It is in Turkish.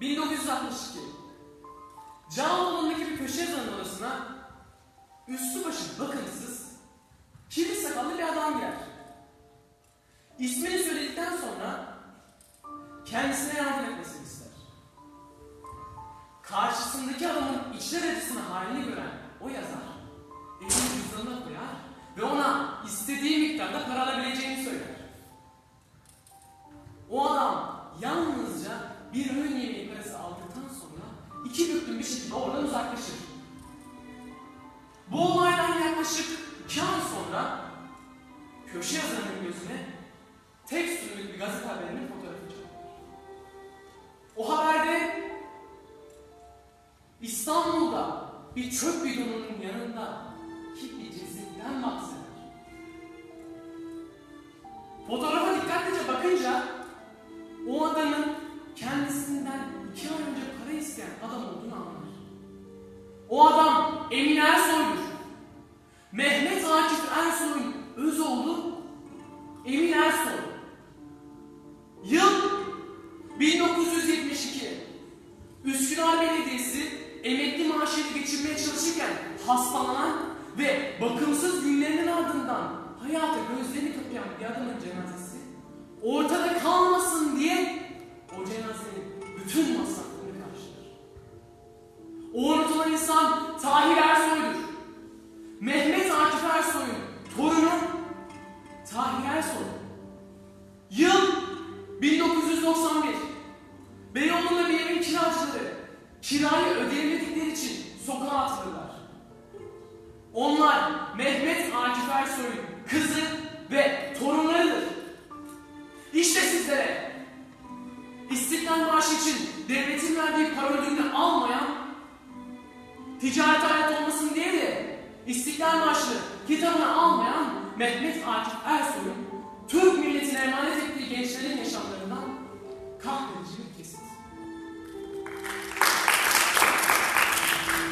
1962 Cağaloğlu'ndaki bir köşe yazanın odasına üstü başı bakımsız, kirli sakallı bir adam girer. İsmini söyledikten sonra kendisine yardım etmesini ister. Karşısındaki adamın içler acısını halini gören o yazar, elini cüzdanına koyar ve ona istediği miktarda para alabileceğini büklüm bir şekilde oradan uzaklaşır. Bu olaydan yaklaşık iki ay sonra köşe yazarının gözüne tek sürülük bir gazete haberinin fotoğrafı çıkar. O haberde İstanbul'da bir çöp bidonunun yanında bir cesetten bahseder. Fotoğrafa dikkatlice bakınca o adamın O adam Emin Ersoy'dur. Mehmet Akif Ersoy'un öz oğlu Emin Ersoy. Yıl 1972. Üsküdar Belediyesi emekli maaşıyla geçirmeye çalışırken hastalanan ve bakımsız günlerinin ardından hayata gözlerini kapayan bir adamın cenazesi O unutulan insan Tahir Ersoy'dur. Mehmet Akif Ersoy'un torunu Tahir Ersoy. Yıl 1991. Beyoğlu'nda bir evin kiracıları kirayı ödeyemedikleri için sokağa atılırlar. Onlar Mehmet Akif Ersoy'un kızı ve torunlarıdır. İşte sizlere İstiklal Marşı için devletin verdiği para ödülünü ticaret ayet olmasın diye de İstiklal Marşı kitabını almayan Mehmet Akif Ersoy'un Türk milletine emanet ettiği gençlerin yaşamlarından kahredici kesin.